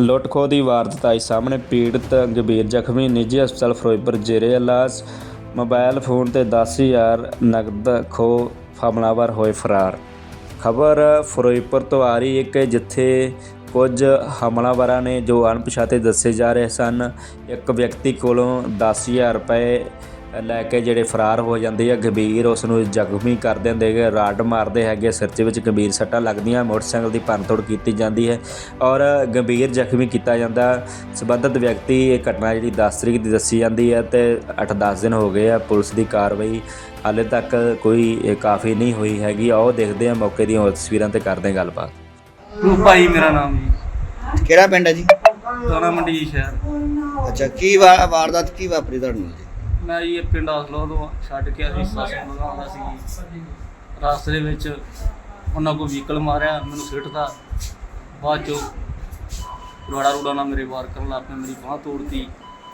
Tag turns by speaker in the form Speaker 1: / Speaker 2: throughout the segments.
Speaker 1: ਲੁੱਟ-ਖੋਹ ਦੀ ਵਾਰਦਾਤ ਆਈ ਸਾਹਮਣੇ ਪੀੜਤ ਗੰਭੀਰ ਜ਼ਖਮੀ, ਨਿੱਜੀ ਹਸਪਤਾਲ ਫਿਰੋਜ਼ਪੁਰ ਜੇਰੇ ਇਲਾਜ, ਮੋਬਾਈਲ ਫੋਨ ਤੇ 10000 ਨਕਦ ਖੋਹ, ਹਮਲਾਵਰ ਹੋਏ ਫਰਾਰ। ਖਬਰ ਫਿਰੋਜ਼ਪੁਰ ਤੋਂ ਆ ਰਹੀ ਹੈ ਕਿ ਜਿੱਥੇ ਕੁਝ ਹਮਲਾਵਰਾਂ ਨੇ ਜੋ ਅਣਪਛਾਤੇ ਦੱਸੇ ਜਾ ਰਹੇ ਸਨ, ਇੱਕ ਵਿਅਕਤੀ ਕੋਲੋਂ 10000 ਰੁਪਏ ਲੈ ਕੇ ਜਿਹੜੇ ਫਰਾਰ ਹੋ ਜਾਂਦੇ ਆ ਗੰਭੀਰ ਉਸ ਨੂੰ ਜ਼ਖਮੀ ਕਰ ਦਿੰਦੇ ਹੈਗੇ ਰਾਡ ਮਾਰਦੇ ਹੈਗੇ ਸਿਰ ਦੇ ਵਿੱਚ ਗੰਭੀਰ ਸੱਟਾਂ ਲੱਗਦੀਆਂ ਮੋਟਰਸਾਈਕਲ ਦੀ ਭੰਨਤੋੜ ਕੀਤੀ ਜਾਂਦੀ ਹੈ ਔਰ ਗੰਭੀਰ ਜ਼ਖਮੀ ਕੀਤਾ ਜਾਂਦਾ। ਸਬੰਧਤ ਵਿਅਕਤੀ ਇਹ ਘਟਨਾ ਜਿਹੜੀ 10 ਤਰੀਕ ਦੀ ਦੱਸੀ ਜਾਂਦੀ ਹੈ ਤੇ 8-10 ਦਿਨ ਹੋ ਗਏ ਆ ਪੁਲਿਸ ਦੀ ਕਾਰਵਾਈ ਹਾਲੇ ਤੱਕ ਕੋਈ ਕਾਫੀ ਨਹੀਂ ਹੋਈ ਹੈਗੀ। ਆਓ ਦੇਖਦੇ ਆ ਮੌਕੇ ਦੀਆਂ ਹੋਰ ਤਸਵੀਰਾਂ ਤੇ ਕਰਦੇ ਗੱਲਬਾਤ।
Speaker 2: ਰੂਪ ਭਾਈ ਮੇਰਾ ਨਾਮ ਜੀ।
Speaker 3: ਕਿਹੜਾ ਪਿੰਡ ਹੈ ਜੀ?
Speaker 2: ਦਾਣਾ ਮੰਡੀ ਸ਼ਹਿਰ।
Speaker 3: ਅੱਛਾ ਕੀ ਵਾਰਦਾਤ ਕੀ ਵਾਪਰੀ ਤੁਹਾਡੇ ਨਾਲ ਜੀ?
Speaker 2: ਮੈਂ ਜੀ ਇਹ ਪਿੰਡ ਆਸਲੋ ਤੋਂ ਛੱਡ ਕੇ ਅਸੀਂ ਸੱਸ ਨੂੰ ਲਗਾਉਂਦਾ ਸੀ ਜੀ ਰਾਸਤੇ ਦੇ ਵਿੱਚ ਉਹਨਾਂ ਕੋਈ ਵਹੀਕਲ ਮਾਰਿਆ ਮੈਨੂੰ ਸਿੱਟਦਾ ਬਾਅਦ ਚੋਂ ਰੋੜਾ ਰੋੜਾ ਨਾਲ ਮੇਰੇ ਵਾਰ ਕਰਨ ਲੱਗ ਪਏ ਮੇਰੀ ਬਾਹ ਤੋੜਤੀ।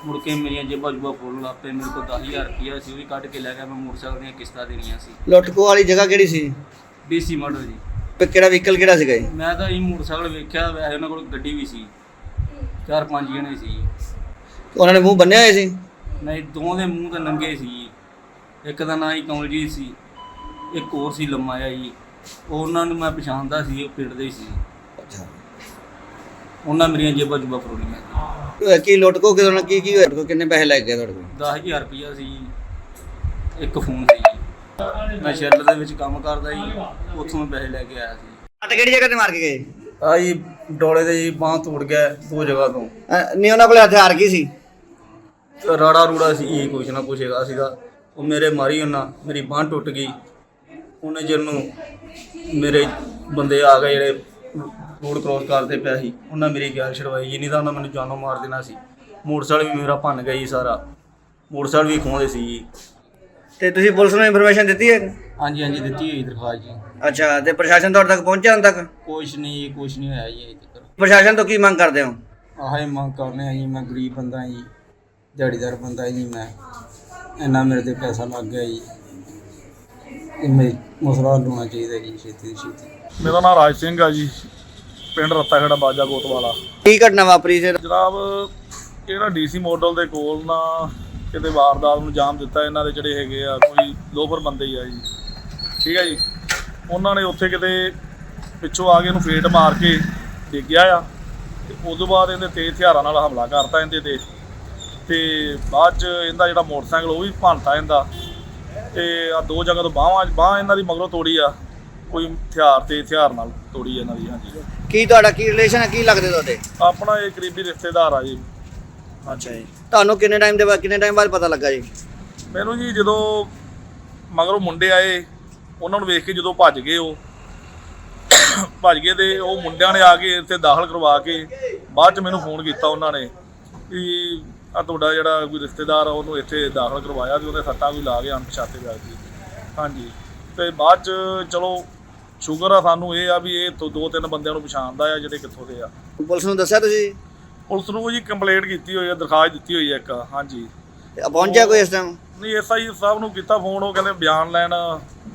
Speaker 2: ਮੁੜ ਕੇ ਮੇਰੀਆਂ ਜੇਬਾਂ ਜੁਬਾਂ ਫੋਲਣ ਲੱਗ ਪਏ ਮੇਰੇ ਕੋਲ 10000 ਰੁਪਇਆ ਸੀ ਉਹ ਵੀ ਕੱਢ ਕੇ ਲੈ ਗਿਆ ਮੈਂ ਮੋਟਰਸਾਈਕਲ ਦੀਆਂ ਕਿਸ਼ਤਾਂ ਦੇਣੀਆਂ ਸੀ।
Speaker 3: ਲੁੱਟਕੋ ਵਾਲੀ ਜਗ੍ਹਾ ਕਿਹੜੀ ਸੀ?
Speaker 2: ਡੀਸੀ ਮੋਟਰ ਜੀ।
Speaker 3: ਤੇ ਕਿਹੜਾ ਵਹੀਕਲ ਕਿਹੜਾ ਸੀਗਾ ਜੀ?
Speaker 2: ਮੈਂ ਤਾਂ ਇਹ ਮੋਟਰਸਾਈਕਲ ਵੇਖਿਆ ਵੈਸੇ ਉਹਨਾਂ ਕੋਲ ਗੱਡੀ ਵੀ ਸੀ। ਚਾਰ ਪੰਜ ਜਣੇ ਸੀ।
Speaker 3: ਉਹਨਾਂ ਨੇ ਮੂੰਹ ਬੰਨਿਆ ਹੋਇਆ ਸੀ?
Speaker 2: ਨਹੀਂ ਦੋਵਾਂ ਦੇ ਮੂੰਹ ਤੇ ਨੰਗੇ ਸੀ ਇੱਕ ਦਾ ਨਾਂ ਹੀ ਕਮਲਜੀਤ ਸੀ ਇੱਕ ਹੋਰ ਸੀ ਲੰਮਾ ਜਿਹਾ ਜੀ। ਉਹ ਉਹਨਾਂ ਨੂੰ ਮੈਂ ਪਛਾਣਦਾ ਸੀ ਉਹ ਪਿੰਡ ਦੇ ਹੀ ਸੀ।
Speaker 3: ਅੱਛਾ।
Speaker 2: ਉਹਨਾਂ ਮੇਰੀਆਂ ਜੇਬਾਂ ਜੁਬਾਂ ਫਰੋਲੀਆਂ
Speaker 3: ਇਹ ਕੀ ਲੁੱਟਕੋ ਕਿਦੋਂ ਕੀ ਕੀ ਹੋਇਆ? ਤੁਹਾਡੇ ਕਿੰਨੇ ਪੈਸੇ ਲੱਗ ਗਏ ਤੁਹਾਡੇ ਕੋਲ?
Speaker 2: 10000 ਰੁਪਇਆ ਸੀ ਇੱਕ ਫੋਨ ਸੀ ਜੀ। ਮੈਂ ਸ਼ੈਲਰ ਦੇ ਵਿੱਚ ਕੰਮ ਕਰਦਾ ਜੀ ਉੱਥੋਂ ਮੈਂ ਪੈਸੇ ਲੈ ਕੇ ਆਇਆ ਸੀ।
Speaker 3: ਅੱਟ ਕਿਹੜੀ ਜਗ੍ਹਾ ਤੇ ਮਾਰ ਕੇ ਗਏ?
Speaker 2: ਆ ਜੀ ਡੋਲੇ ਦੇ ਜੀ ਬਾਹ ਤੋੜ ਗਿਆ ਦੋ ਜਗ੍ਹਾ ਤੋਂ।
Speaker 3: ਅਹ ਨਹੀਂ ਉਹਨਾਂ ਕੋਲ ਹਥਿਆਰ ਕੀ ਸੀ?
Speaker 2: ਰਾੜਾ ਰੂੜਾ ਸੀ ਇਹ ਕੁਛ ਨਾ ਕੁਛ ਹੈਗਾ ਸੀਗਾ। ਉਹ ਮੇਰੇ ਮਾਰੀ ਉਹਨਾਂ ਮੇਰੀ ਬਾਂਹ ਟੁੱਟ ਗਈ। ਉਹਨੇ ਚਿਰ ਨੂੰ ਮੇਰੇ ਬੰਦੇ ਆ ਗਏ ਜਿਹੜੇ ਰੋਡ ਕ੍ਰੋਸ ਕਰਦੇ ਪਿਆ ਸੀ। ਉਹਨਾਂ ਮੇਰੀ ਗੈਲ ਛਡਵਾਈ। ਜੀ ਨਹੀਂ ਤਾਂ ਉਹਨਾਂ ਮੈਨੂੰ ਜਾਨੋਂ ਮਾਰ ਦੇਣਾ ਸੀ। ਮੋਟਰਸਾਈਕਲ ਵੀ ਮੇਰਾ ਭੰਨ ਗਿਆ ਜੀ ਸਾਰਾ। ਮੋਟਰਸਾਈਕਲ ਵੀ ਖੋਹਦੇ ਸੀ ਜੀ।
Speaker 3: ਤੇ ਤੁਸੀਂ ਪੁਲਿਸ ਨੂੰ ਇਨਫੋਰਮੇਸ਼ਨ ਦਿੱਤੀ ਹੈ?
Speaker 2: ਹਾਂਜੀ ਹਾਂਜੀ ਦਿੱਤੀ ਹੋਈ ਦਰਖਾਸਤ ਜੀ।
Speaker 3: ਅੱਛਾ ਤੇ ਪ੍ਰਸ਼ਾਸਨ ਤੁਹਾਡੇ ਤੱਕ ਪਹੁੰਚਿਆ ਹੁਣ ਤੱਕ?
Speaker 2: ਕੁਛ ਨਹੀਂ ਕੁਛ ਨਹੀਂ ਹੋਇਆ ਜੀ ਅਜੇ ਤੱਕ।
Speaker 3: ਪ੍ਰਸ਼ਾਸਨ ਤੋਂ ਕੀ ਮੰਗ ਕਰਦੇ ਹੋ?
Speaker 2: ਆਹ ਮੰਗ ਕਰਨੇ ਆ ਜੀ ਮੈਂ ਗਰੀਬ ਬੰਦਾ ਜੀ। ਦਿਹਾੜੀਦਾਰ ਬੰਦਾ ਜੀ ਮੈਂ। ਇੰਨਾ ਮੇਰੇ ਤੇ ਪੈਸਾ ਲੱਗ ਗਿਆ ਜੀ। ਇਹ ਮੇ ਮਸਲਾ ਹੱਲ ਹੋਣਾ ਚਾਹੀਦਾ ਜੀ ਛੇਤੀ ਤੋਂ ਛੇਤੀ।
Speaker 4: ਮੇਰਾ ਨਾਮ ਰਾਜ ਸਿੰਘ ਆ ਜੀ। ਪਿੰਡ ਰੱਤਾਖੜਾ ਬਾਜਾ ਕੋਤਵਾਲਾ।
Speaker 3: ਕੀ ਘਟਨਾ ਵਾਪਰੀ ਸੀ
Speaker 4: ਜਨਾਬ ਇਹ ਨਾ ਡੀਸੀ ਮਾਡਲ ਦੇ ਕੋਲ ਨਾ ਕਿਤੇ ਵਾਰਦਾਤ ਨੂੰ ਜਾਮ ਦਿੱਤਾ ਇਹਨਾਂ ਦੇ ਜਿਹੜੇ ਹੈਗੇ ਆ ਕੋਈ ਲੋਫਰ ਬੰਦੇ ਹੀ ਆ ਜੀ। ਠੀਕ ਹੈ ਜੀ। ਉਹਨਾਂ ਨੇ ਉੱਥੇ ਕਿਤੇ ਪਿੱਛੋਂ ਆ ਕੇ ਇਹਨੂੰ ਫੇਟ ਮਾਰ ਕੇ ਡਿੱਗਿਆ ਆ। ਤੇ ਉਸ ਤੋਂ ਬਾਅਦ ਇਹਦੇ ਤੇਜ਼ ਹਥਿਆਰਾਂ ਨਾਲ ਹਮਲਾ ਕਰਤਾ ਇਹਦੇ ਤੇ। ਤੇ ਬਾਅਦ ਚ ਇਹਦਾ ਜਿਹੜਾ ਮੋਟਰਸਾਈਕਲ ਉਹ ਵੀ ਭੰਨਤਾ ਇਹਦਾ। ਤੇ ਆ ਦੋ ਜਗ੍ਹਾ ਤੋਂ ਬਾਹਾਂ ਬਾਹ ਇਹਨਾਂ ਦੀ ਮਗਰੋਂ ਤੋੜੀ ਆ। ਕੋਈ ਹਥਿਆਰ ਤੇ ਹਥਿਆਰ ਨਾਲ ਤੋੜੀ ਇਹਨਾਂ ਦੀ ਹਾਂਜੀ।
Speaker 3: ਕੀ ਤੁਹਾਡਾ ਕੀ ਰਿਲੇਸ਼ਨ ਹੈ ਕੀ ਲੱਗਦੇ ਤੁਹਾਡੇ?
Speaker 4: ਆਪਣਾ ਇਹ ਕਰੀਬੀ ਰਿਸ਼ਤੇਦਾਰ ਆ ਜੀ।
Speaker 3: ਅੱਛਾ ਜੀ। ਤੁਹਾਨੂੰ ਕਿੰਨੇ ਟਾਈਮ ਦੇ ਬਾਅਦ ਕਿੰਨੇ ਟਾਈਮ ਬਾਅਦ ਪਤਾ ਲੱਗਾ ਜੀ?
Speaker 4: ਮੈਨੂੰ ਜੀ ਜਦੋਂ ਮਗਰੋਂ ਮੁੰਡੇ ਆਏ ਉਹਨਾਂ ਨੂੰ ਵੇਖ ਕੇ ਜਦੋਂ ਭੱਜ ਗਏ ਉਹ। ਭੱਜ ਗਏ ਤੇ ਉਹ ਮੁੰਡਿਆਂ ਨੇ ਆ ਕੇ ਇੱਥੇ ਦਾਖਲ ਕਰਵਾ ਕੇ ਬਾਅਦ ਚ ਮੈਨੂੰ ਫੋਨ ਕੀਤਾ ਉਹਨਾਂ ਨੇ। ਕਿ ਆ ਤੁਹਾਡਾ ਜਿਹੜਾ ਕੋਈ ਰਿਸ਼ਤੇਦਾਰ ਆ ਉਹਨੂੰ ਇੱਥੇ ਦਾਖਲ ਕਰਵਾਇਆ ਤੇ ਉਹਦੇ ਸੱਟਾਂ ਵੀ ਲਾ ਕੇ ਅਣਪਛਾਤੇ ਵਿਅਕਤੀ ਹਾਂਜੀ। ਤੇ ਬਾਅਦ ਚ ਚਲੋ ਸ਼ੁਕਰ ਆ ਸਾਨੂੰ ਇਹ ਆ ਵੀ ਇਹ ਤੋਂ ਦੋ ਤਿੰਨ ਬੰਦਿਆਂ ਨੂੰ ਪਛਾਣਦਾ ਆ ਜਿਹੜੇ ਕਿੱਥੋਂ ਦੇ ਆ।
Speaker 3: ਪੁਲਿਸ ਨੂੰ ਦੱਸਿਆ ਤੁਸੀਂ?
Speaker 4: ਪੁਲਿਸ ਨੂੰ ਜੀ ਕੰਪਲੇਂਟ ਕੀਤੀ ਹੋਈ ਹੈ ਦਰਖਾਸਤ ਦਿੱਤੀ ਹੋਈ ਹੈ ਇੱਕ ਹਾਂਜੀ।
Speaker 3: ਪਹੁੰਚਿਆ ਕੋਈ ਇਸ ਟਾਈਮ
Speaker 4: ਨਹੀਂ ਐਸਆਈ ਸਾਹਿਬ ਨੂੰ ਕੀਤਾ ਫੋਨ ਉਹ ਕਹਿੰਦੇ ਬਿਆਨ ਲੈਣ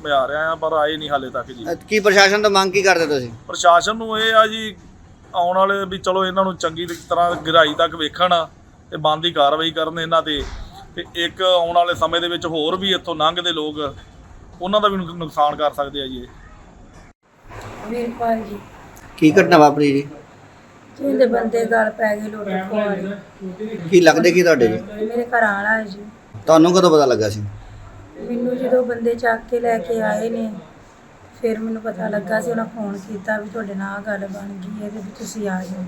Speaker 4: ਮੈਂ ਆ ਰਿਹਾ ਆ ਪਰ ਆਏ ਨਹੀਂ ਹਾਲੇ ਤੱਕ ਜੀ।
Speaker 3: ਕੀ ਪ੍ਰਸ਼ਾਸਨ ਤੋਂ ਮੰਗ ਕੀ ਕਰਦੇ ਤੁਸੀਂ?
Speaker 4: ਪ੍ਰਸ਼ਾਸਨ ਨੂੰ ਇਹ ਆ ਜੀ ਆਉਣ ਵਾਲੇ ਵੀ ਚਲੋ ਇਹਨਾਂ ਨੂੰ ਚੰਗੀ ਤਰ੍ਹਾਂ ਗਹਿਰਾਈ ਤੱਕ ਵੇਖਣ ਤੇ ਬੰਦੀ ਕਾਰਵਾਈ ਕਰਨ ਇਹਨਾਂ ਤੇ। ਤੇ ਇੱਕ ਆਉਣ ਵਾਲੇ ਸਮੇਂ ਦੇ ਵਿੱਚ ਹੋਰ ਵੀ ਇੱਥੋਂ ਲੰਘਦੇ ਲੋਕ ਉਹਨਾਂ ਦਾ ਵੀ ਨੁਕ- ਨੁਕਸਾਨ ਕਰ ਸਕਦੇ ਆ ਜੀ ਇਹ।
Speaker 5: ਵੀਰਪਾਲ ਜੀ।
Speaker 3: ਕੀ ਘਟਨਾ ਵਾਪਰੀ ਜੀ?
Speaker 5: ਇਹਦੇ ਬੰਦੇ ਗੱਲ ਪੈ ਗਏ ਲੁੱਟ ਖੋਹ
Speaker 3: ਕੀ ਲੱਗਦੇ ਕੀ ਤੁਹਾਡੇ ਜੀ?
Speaker 5: ਮੇਰੇ ਘਰ ਆਲਾ ਹੈ ਜੀ।
Speaker 3: ਤੁਹਾਨੂੰ ਕਦੋਂ ਪਤਾ ਲੱਗਾ ਸੀ?
Speaker 5: ਮੈਨੂੰ ਜਦੋਂ ਬੰਦੇ ਚੱਕ ਕੇ ਲੈ ਕੇ ਆਏ ਨੇ ਫਿਰ ਮੈਨੂੰ ਪਤਾ ਲੱਗਾ ਸੀ ਉਹਨਾਂ ਫੋਨ ਕੀਤਾ ਵੀ ਤੁਹਾਡੇ ਨਾਲ ਆਹ ਗੱਲ ਬਣ ਗਈ ਹੈ ਤੇ ਵੀ ਤੁਸੀਂ ਆ ਜਾਓ।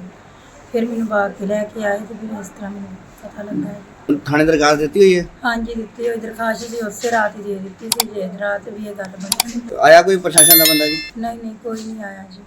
Speaker 5: ਫਿਰ ਮੈਨੂੰ ਬਾਗ ਕੇ ਲੈ ਕੇ ਆਏ ਤੇ ਫਿਰ ਇਸ ਤਰ੍ਹਾਂ ਮੈਨੂੰ ਪਤਾ ਲੱਗਾ ਹੈ।
Speaker 3: ਥਾਣੇ ਦਰਖਾਸਤ ਦਿੱਤੀ ਹੋਈ ਹੈ?
Speaker 5: ਹਾਂਜੀ ਦਿੱਤੀ ਹੋਈ ਦਰਖਾਸਤ ਜੀ ਉਸੇ ਰਾਤ ਹੀ ਦੇ ਦਿੱਤੀ ਸੀ ਜੇ ਰਾਤ ਵੀ ਇਹ ਗੱਲ ਬਣੀ।
Speaker 3: ਆਇਆ ਕੋਈ ਪ੍ਰਸ਼ਾਸਨ ਦਾ ਬੰਦਾ ਜੀ?
Speaker 5: ਨਹੀਂ ਨਹੀਂ ਕੋਈ ਨਹੀਂ ਆਇਆ ਜੀ।